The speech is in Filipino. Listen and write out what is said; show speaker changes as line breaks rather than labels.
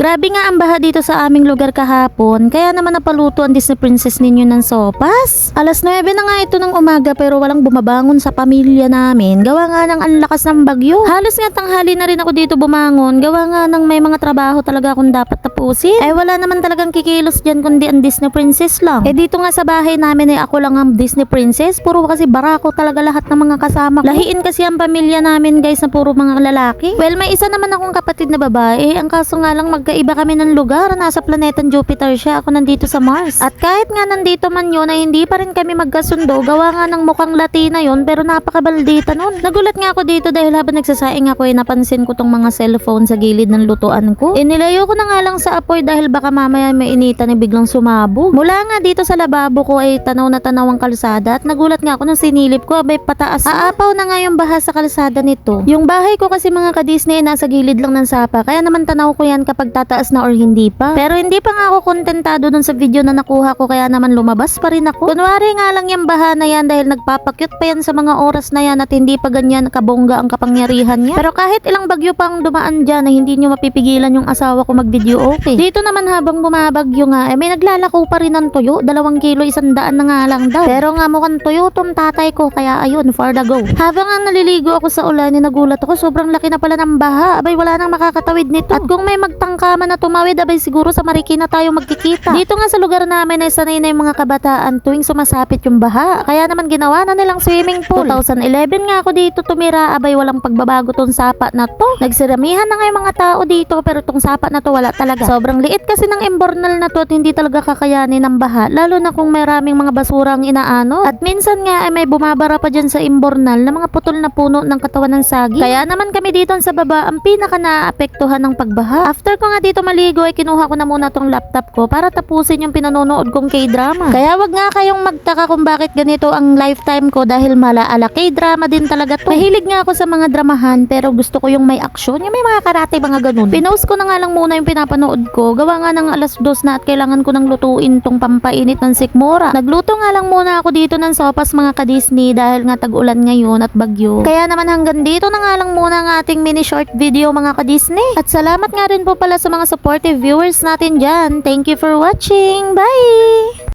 Grabe nga ang baha dito sa aming lugar kahapon, kaya naman napaluto ang Disney Princess ninyo ng sopas. Alas 9 na nga ito ng umaga pero walang bumabangon sa pamilya namin. Gawa nga ng ang lakas ng bagyo. Halos nga tanghali na rin ako dito bumangon. Gawa nga ng may mga trabaho talaga akong dapat tapusin. Eh wala naman talagang kikilos dyan kundi ang Disney Princess lang. Eh dito nga sa bahay namin eh ako lang ang Disney Princess. Puro kasi barako talaga lahat ng mga kasama ko. Lahiin kasi ang pamilya namin guys na puro mga lalaki. Well may isa naman akong kapatid na babae. Ang kaso nga lang magkaiba kami ng lugar. Nasa planetang Jupiter siya. Ako nandito sa Mars. At kahit nga nandito man yun ay hindi pa rin kami magkasundo. Gawa nga ng mukhang Latina yun pero napakabaldita nun. Nagulat nga ako dito dahil habang nagsasaing ako ay napansin ko tong mga cellphone sa gilid ng lutuan ko. Inilayo ko na nga lang sa apoy dahil baka mamaya may initan na biglang sumabog. Mula nga dito sa lababo ko ay tanaw na tanaw ang kalsada at nagulat nga ako nung sinilip ko abay pataas. Aapaw na nga yung baha sa kalsada nito. Yung bahay ko kasi mga ka-Disney ay nasa gilid lang ng sapa kaya naman tanaw ko yan kapag tataas na or hindi pa. Pero hindi pa nga ako kontentado dun sa video na nakuha ko kaya naman lumabas pa rin ako. Kunwari nga lang yung baha na yan dahil nagpapakyut pa yan sa mga oras na yan at hindi pa ganyan kabongga ang kapangyarihan niya. Pero kahit ilang bagyo pang dumaan dyan na hindi nyo mapipigilan yung asawa ko mag-video okay. Dito naman habang bumabagyo nga, eh may naglalako pa rin ng tuyo. Dalawang kilo, isang daan na nga lang daw. Pero nga mukhang tuyo tong tatay ko, kaya ayun, for the go. Habang nga naliligo ako sa ulan, eh, nagulat ako, sobrang laki na pala ng baha. Abay, wala nang makakatawid nito. At kung may magtangkama na tumawid, abay siguro sa Marikina tayo magkikita. Dito nga sa lugar namin ay sanay na yung mga kabataan tuwing sumasapit yung baha. Kaya naman ginawa na nilang swimming pool. 2011 nga ako dito tumira, abay walang pagbabago tong sapa na to. Nagsiramihan na nga yung mga tao dito pero tong sapa na to wala talaga. Sobrang liit kasi ng embornal na to at hindi talaga kakayanin ng baha. Lalo na kung maraming mga basura ang inaano. At minsan nga ay may bumabara pa dyan sa imbornal na mga putol na puno ng katawan ng sagi. Kaya naman kami dito sa baba ang pinaka naaapektuhan ng pagbaha. After ko nga dito maligo ay kinuha ko na muna tong laptop ko para tapusin yung pinanonood kong K-drama. Kaya wag nga kayong magtaka kung bakit ganito ang lifetime ko dahil malaala K-drama din talaga to. Mahilig nga ako sa mga dramahan pero gusto ko yung may aksyon, yung may mga karate, mga ganun. Pinost ko na nga lang muna yung pinapanood ko. Gawa nga ng alas dos na at kailangan ko nang lutuin tong pampainit ng sikmura. Nagluto nga lang muna ako dito ng sopas mga ka-Disney dahil nga tag-ulan ngayon at bagyo. Kaya naman hanggang dito na nga lang muna ang ating mini short video mga ka-Disney. At salamat nga rin po pala sa mga supportive viewers natin dyan. Thank you for watching. Bye!